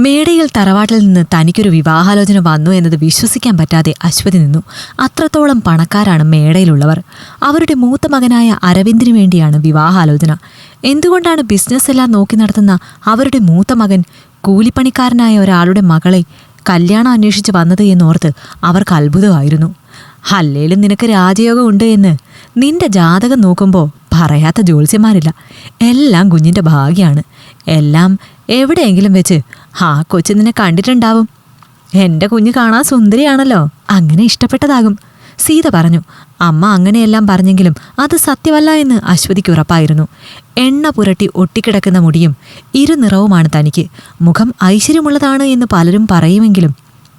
മേടയിൽ തറവാട്ടിൽ നിന്ന് തനിക്കൊരു വിവാഹാലോചന വന്നു എന്നത് വിശ്വസിക്കാൻ പറ്റാതെ അശ്വതി നിന്നു. അത്രത്തോളം പണക്കാരാണ് മേടയിലുള്ളവർ. അവരുടെ മൂത്ത മകനായ അരവിന്ദിനു വേണ്ടിയാണ് വിവാഹാലോചന. എന്തുകൊണ്ടാണ് ബിസിനസ് എല്ലാം നോക്കി നടത്തുന്ന അവരുടെ മൂത്ത മകൻ കൂലിപ്പണിക്കാരനായ ഒരാളുടെ മകളെ കല്യാണം അന്വേഷിച്ച് വന്നത് എന്നോർത്ത് അവർക്ക് അത്ഭുതമായിരുന്നു. അല്ലേലും നിനക്ക് രാജയോഗം ഉണ്ട് എന്ന് നിന്റെ ജാതകം നോക്കുമ്പോൾ പറയാത്ത ജ്യോത്സ്യന്മാരില്ല. എല്ലാം കുഞ്ഞിന്റെ ഭാഗ്യമാണ് എല്ലാം എവിടെയെങ്കിലും വെച്ച് ആ കൊച്ചു നിന്നെ കണ്ടിട്ടുണ്ടാവും. എന്റെ കുഞ്ഞ് കാണാൻ സുന്ദരിയാണല്ലോ. അങ്ങനെ ഇഷ്ടപ്പെട്ടതാകും. സീത പറഞ്ഞു അമ്മ അങ്ങനെയെല്ലാം പറഞ്ഞെങ്കിലും അത് സത്യമല്ല എന്ന് അശ്വതിക്ക് ഉറപ്പായിരുന്നു. എണ്ണ പുരട്ടി ഒട്ടിക്കിടക്കുന്ന മുടിയും ഇരുനിറവുമാണ് തനിക്ക്. മുഖം ഐശ്വര്യമുള്ളതാണ് എന്ന് പലരും പറയുമെങ്കിലും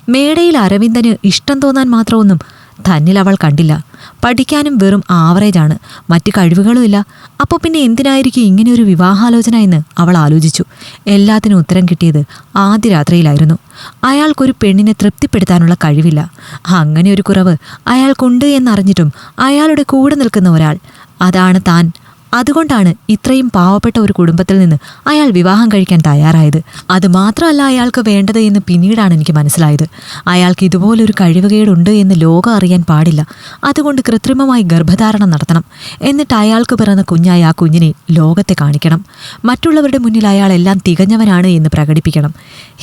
മേടയിൽ അരവിന്ദന് ഇഷ്ടം തോന്നാൻ മാത്രമൊന്നും തന്നിൽ അവൾ കണ്ടില്ല. പഠിക്കാനും വെറും ആവറേജാണ് മറ്റു കഴിവുകളുമില്ല. അപ്പോൾ പിന്നെ എന്തിനായിരിക്കും ഇങ്ങനെ ഒരു വിവാഹാലോചന എന്ന് അവൾ ആലോചിച്ചു. എല്ലാത്തിനും ഉത്തരം കിട്ടിയത് ആദ്യ രാത്രിയിലായിരുന്നു. അയാൾക്കൊരു പെണ്ണിനെ തൃപ്തിപ്പെടുത്താനുള്ള കഴിവില്ല. അങ്ങനെ ഒരു കുറവ് അയാൾക്കുണ്ട് എന്നറിഞ്ഞിട്ടും അയാളുടെ കൂടെ നിൽക്കുന്ന ഒരാൾ. അതാണ് താൻ അതുകൊണ്ടാണ് ഇത്രയും പാവപ്പെട്ട ഒരു കുടുംബത്തിൽ നിന്ന് അയാൾ വിവാഹം കഴിക്കാൻ തയ്യാറായത്. അത് മാത്രമല്ല അയാൾക്ക് വേണ്ടത് എന്ന് പിന്നീടാണ് എനിക്ക് മനസ്സിലായത്. അയാൾക്ക് ഇതുപോലൊരു കഴിവുകേടുണ്ട് എന്ന് ലോകം അറിയാൻ പാടില്ല. അതുകൊണ്ട് കൃത്രിമമായി ഗർഭധാരണം നടത്തണം. എന്നിട്ട് അയാൾക്ക് പിറന്ന കുഞ്ഞായ ആ കുഞ്ഞിനെ ലോകത്തെ കാണിക്കണം. മറ്റുള്ളവരുടെ മുന്നിൽ അയാൾ എല്ലാം തികഞ്ഞവനാണ് എന്ന് പ്രകടിപ്പിക്കണം.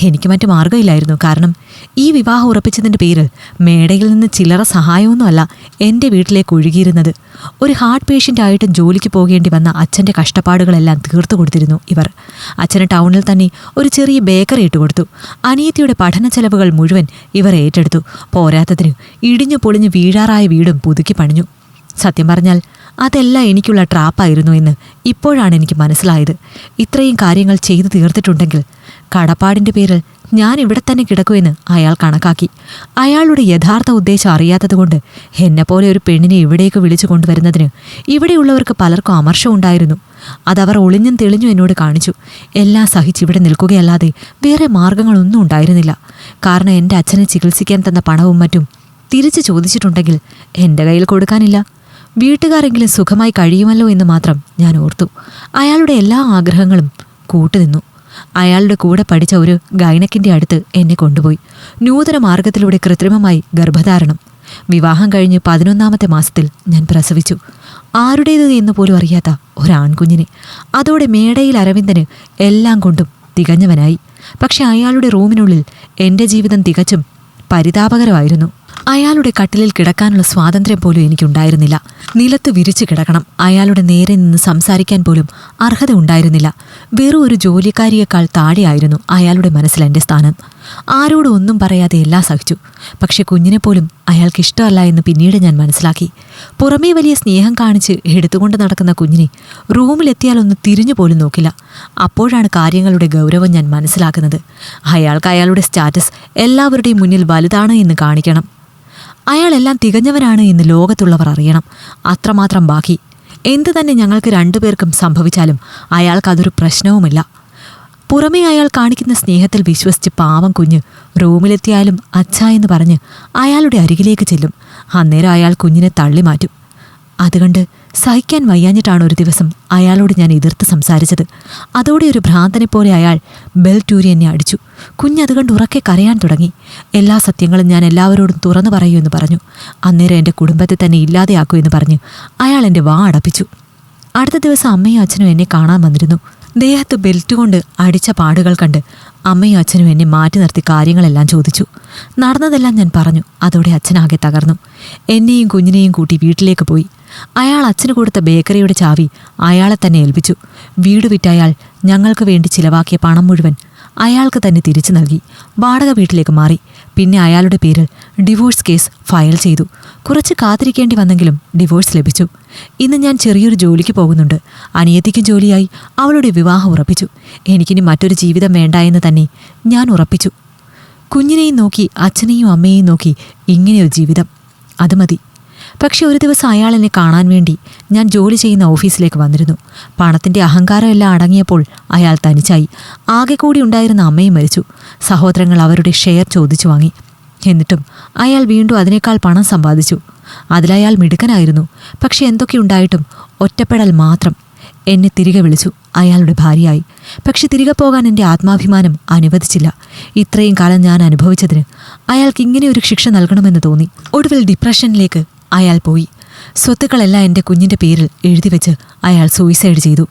എനിക്ക് മറ്റു മാർഗമില്ലായിരുന്നു. കാരണം ഈ വിവാഹം ഉറപ്പിച്ചതിന്റെ പേരിൽ മേടയിൽ നിന്ന് ചില്ലറ സഹായമൊന്നുമല്ല എന്റെ വീട്ടിലേക്ക് ഒഴുകിയിരുന്നത്. ഒരു ഹാർട്ട് പേഷ്യന്റ് ആയിട്ട് ജോലിക്ക് പോകേണ്ടി വന്ന അച്ഛന്റെ കഷ്ടപ്പാടുകളെല്ലാം തീർത്തു കൊടുത്തിരുന്നു ഇവർ. അച്ഛന് ടൗണിൽ തന്നെ ഒരു ചെറിയ ബേക്കറി ഇട്ടുകൊടുത്തു അനിയത്തിയുടെ പഠന ചെലവുകൾ മുഴുവൻ ഇവർ ഏറ്റെടുത്തു. പോരാത്തതിന് ഇടിഞ്ഞു പൊളിഞ്ഞു വീഴാറായ വീടും പുതുക്കി പണിഞ്ഞു. സത്യം പറഞ്ഞാൽ അതെല്ലാം എനിക്കുള്ള ട്രാപ്പായിരുന്നു എന്ന് ഇപ്പോഴാണ് എനിക്ക് മനസ്സിലായത്. ഇത്രയും കാര്യങ്ങൾ ചെയ്തു തീർത്തിട്ടുണ്ടെങ്കിൽ കടപ്പാടിന്റെ പേരിൽ ഞാൻ ഇവിടെ തന്നെ കിടക്കുമെന്ന് അയാൾ കണക്കാക്കി. അയാളുടെ യഥാർത്ഥ ഉദ്ദേശം അറിയാത്തതുകൊണ്ട് എന്നെപ്പോലെ ഒരു പെണ്ണിനെ ഇവിടേക്ക് വിളിച്ചു കൊണ്ടുവരുന്നതിന് ഇവിടെയുള്ളവർക്ക് പലർക്കും അമർഷം ഉണ്ടായിരുന്നു. അതവർ ഒളിഞ്ഞും തെളിഞ്ഞും എന്നോട് കാണിച്ചു. എല്ലാം സഹിച്ചിവിടെ നിൽക്കുകയല്ലാതെ വേറെ മാർഗങ്ങളൊന്നും ഉണ്ടായിരുന്നില്ല. കാരണം എന്റെ അച്ഛനെ ചികിത്സിക്കാൻ തന്ന പണവും മറ്റും തിരിച്ചു ചോദിച്ചിട്ടുണ്ടെങ്കിൽ എന്റെ കയ്യിൽ കൊടുക്കാനില്ല. വീട്ടുകാരെങ്കിലും സുഖമായി കഴിയുമല്ലോ എന്ന് മാത്രം ഞാൻ ഓർത്തു. അയാളുടെ എല്ലാ ആഗ്രഹങ്ങളും കൂട്ടുനിന്നു. അയാളുടെ കൂടെ പഠിച്ച ഒരു ഗൈനക്കിന്റെ അടുത്ത് എന്നെ കൊണ്ടുപോയി. നൂതന മാർഗത്തിലൂടെ കൃത്രിമമായി ഗർഭധാരണം. വിവാഹം കഴിഞ്ഞ് പതിനൊന്നാമത്തെ മാസത്തിൽ ഞാൻ പ്രസവിച്ചു. ആരുടേത് എന്ന് പോലും അറിയാത്ത ഒരാൺകുഞ്ഞിനെ. അതോടെ മേടയിൽ അരവിന്ദന് എല്ലാം കൊണ്ടും തികഞ്ഞവനായി. പക്ഷെ അയാളുടെ റൂമിനുള്ളിൽ എന്റെ ജീവിതം തികച്ചും പരിതാപകരമായിരുന്നു. അയാളുടെ കട്ടിലിൽ കിടക്കാനുള്ള സ്വാതന്ത്ര്യം പോലും എനിക്കുണ്ടായിരുന്നില്ല. നിലത്ത് വിരിച്ചു കിടക്കണം. അയാളുടെ നേരെ നിന്ന് സംസാരിക്കാൻ പോലും അർഹത ഉണ്ടായിരുന്നില്ല. വെറും ഒരു ജോലിക്കാരിയേക്കാൾ താഴെയായിരുന്നു അയാളുടെ മനസ്സിൽ എന്റെ സ്ഥാനം. ആരോടും ഒന്നും പറയാതെ എല്ലാം സഹിച്ചു. പക്ഷെ കുഞ്ഞിനെ പോലും അയാൾക്ക് ഇഷ്ടമല്ല എന്ന് പിന്നീട് ഞാൻ മനസ്സിലാക്കി. പുറമേ വലിയ സ്നേഹം കാണിച്ച് എടുത്തുകൊണ്ട് നടക്കുന്ന കുഞ്ഞിനെ റൂമിലെത്തിയാലൊന്ന് തിരിഞ്ഞു പോലും നോക്കില്ല. അപ്പോഴാണ് കാര്യങ്ങളുടെ ഗൗരവം ഞാൻ മനസ്സിലാക്കുന്നത്. അയാൾക്ക് അയാളുടെ സ്റ്റാറ്റസ് എല്ലാവരുടെയും മുന്നിൽ വലുതാണ് എന്ന് കാണിക്കണം. അയാളെല്ലാം തികഞ്ഞവനാണ് എന്ന് ലോകത്തുള്ളവർ അറിയണം. അത്രമാത്രം ബാക്കി. എന്തു തന്നെ ഞങ്ങൾക്ക് രണ്ടുപേർക്കും സംഭവിച്ചാലും അയാൾക്കതൊരു പ്രശ്നവുമില്ല. പുറമേ അയാൾ കാണിക്കുന്ന സ്നേഹത്തിൽ വിശ്വസിച്ച് പാവം കുഞ്ഞ് റൂമിലെത്തിയാലും അച്ഛ എന്ന് പറഞ്ഞ് അയാളുടെ അരികിലേക്ക് ചെല്ലും. അന്നേരം അയാൾ കുഞ്ഞിനെ തള്ളി മാറ്റും അതുകൊണ്ട് സഹിക്കാൻ വയ്യാഞ്ഞിട്ടാണ് ഒരു ദിവസം അയാളോട് ഞാൻ എതിർത്ത് സംസാരിച്ചത്. അതോടെ ഒരു ഭ്രാന്തനെ പോലെ അയാൾ ബെൽറ്റൂരി എന്നെ അടിച്ചു. കുഞ്ഞത് കണ്ട് ഉറക്കെ കരയാൻ തുടങ്ങി. എല്ലാ സത്യങ്ങളും ഞാൻ എല്ലാവരോടും തുറന്നു പറയൂ എന്ന് പറഞ്ഞു. അന്നേരം എന്റെ കുടുംബത്തെ തന്നെ ഇല്ലാതെയാക്കൂ എന്ന് പറഞ്ഞു. അയാൾ എന്റെ വാ അടപ്പിച്ചു. അടുത്ത ദിവസം അമ്മയും അച്ഛനും എന്നെ കാണാൻ വന്നിരുന്നു. ദേഹത്ത് ബെൽറ്റ് കൊണ്ട് അടിച്ച പാടുകൾ കണ്ട് അമ്മയും അച്ഛനും എന്നെ മാറ്റി നിർത്തി കാര്യങ്ങളെല്ലാം ചോദിച്ചു. നടന്നതെല്ലാം ഞാൻ പറഞ്ഞു. അതോടെ അച്ഛനാകെ തകർന്നു. എന്നെയും കുഞ്ഞിനെയും കൂട്ടി വീട്ടിലേക്ക് പോയി. അയാൾ അച്ഛന് കൊടുത്ത ബേക്കറിയുടെ ചാവി അയാളെ തന്നെ ഏൽപ്പിച്ചു. വീട് വിറ്റയാൾ ഞങ്ങൾക്ക് വേണ്ടി ചിലവാക്കിയ പണം മുഴുവൻ അയാൾക്ക് തന്നെ തിരിച്ചു നൽകി. വാടക വീട്ടിലേക്ക് മാറി. പിന്നെ അയാളുടെ പേരിൽ ഡിവോഴ്സ് കേസ് ഫയൽ ചെയ്തു. കുറച്ച് കാത്തിരിക്കേണ്ടി വന്നെങ്കിലും ഡിവോഴ്സ് ലഭിച്ചു. ഇന്ന് ഞാൻ ചെറിയൊരു ജോലിക്ക് പോകുന്നുണ്ട്. അനിയത്തിക്കും ജോലിയായി. അവളുടെ വിവാഹം ഉറപ്പിച്ചു. എനിക്കിനി മറ്റൊരു ജീവിതം വേണ്ട എന്ന് തന്നെ ഞാൻ ഉറപ്പിച്ചു. കുഞ്ഞിനെയും നോക്കി അച്ഛനെയും അമ്മയെയും നോക്കി ഇങ്ങനെയൊരു ജീവിതം. അത് മതി. പക്ഷെ ഒരു ദിവസം അയാൾ എന്നെ കാണാൻ വേണ്ടി ഞാൻ ജോലി ചെയ്യുന്ന ഓഫീസിലേക്ക് വന്നിരുന്നു. പണത്തിന്റെ അഹങ്കാരമെല്ലാം അടങ്ങിയപ്പോൾ അയാൾ തനിച്ചായി. ആകെ കൂടി ഉണ്ടായിരുന്ന അമ്മയും മരിച്ചു. സഹോദരങ്ങൾ അവരുടെ ഷെയർ ചോദിച്ചു വാങ്ങി. എന്നിട്ടും അയാൾ വീണ്ടും അതിനേക്കാൾ പണം സമ്പാദിച്ചു. അതിലയാൾ മിടുക്കനായിരുന്നു. പക്ഷെ എന്തൊക്കെയുണ്ടായിട്ടും ഒറ്റപ്പെടൽ മാത്രം എന്നെ തിരികെ വിളിച്ചു. അയാളുടെ ഭാര്യയായി. പക്ഷെ തിരികെ പോകാൻ എന്റെ ആത്മാഭിമാനം അനുവദിച്ചില്ല. ഇത്രയും കാലം ഞാൻ അനുഭവിച്ചതിന് അയാൾക്ക് ഇങ്ങനെ ഒരു ശിക്ഷ നൽകണമെന്ന് തോന്നി. ഒടുവിൽ ഡിപ്രഷനിലേക്ക് അയാൾ പോയി. സ്വത്തുക്കളെല്ലാം എന്റെ കുഞ്ഞിന്റെ പേരിൽ എഴുതി വെച്ച് അയാൾ സൂയിസൈഡ് ചെയ്തു.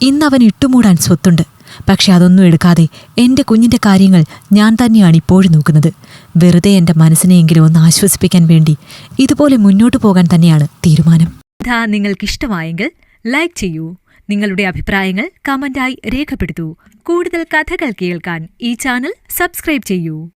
ഇന്ന് അവൻ ഇട്ടുമൂടാൻ സ്വത്തുണ്ട്. പക്ഷെ അതൊന്നും എടുക്കാതെ എന്റെ കുഞ്ഞിന്റെ കാര്യങ്ങൾ ഞാൻ തന്നെയാണ് ഇപ്പോഴും നോക്കുന്നത്. വെറുതെ എന്റെ മനസ്സിനെയെങ്കിലും ഒന്ന് ആശ്വസിപ്പിക്കാൻ വേണ്ടി ഇതുപോലെ മുന്നോട്ട് പോകാൻ തന്നെയാണ് തീരുമാനം. കഥ നിങ്ങൾക്കിഷ്ടമായെങ്കിൽ ലൈക്ക് ചെയ്യൂ. നിങ്ങളുടെ അഭിപ്രായങ്ങൾ കമന്റായി രേഖപ്പെടുത്തൂ. കൂടുതൽ കഥകൾ കേൾക്കാൻ ഈ ചാനൽ സബ്സ്ക്രൈബ് ചെയ്യൂ.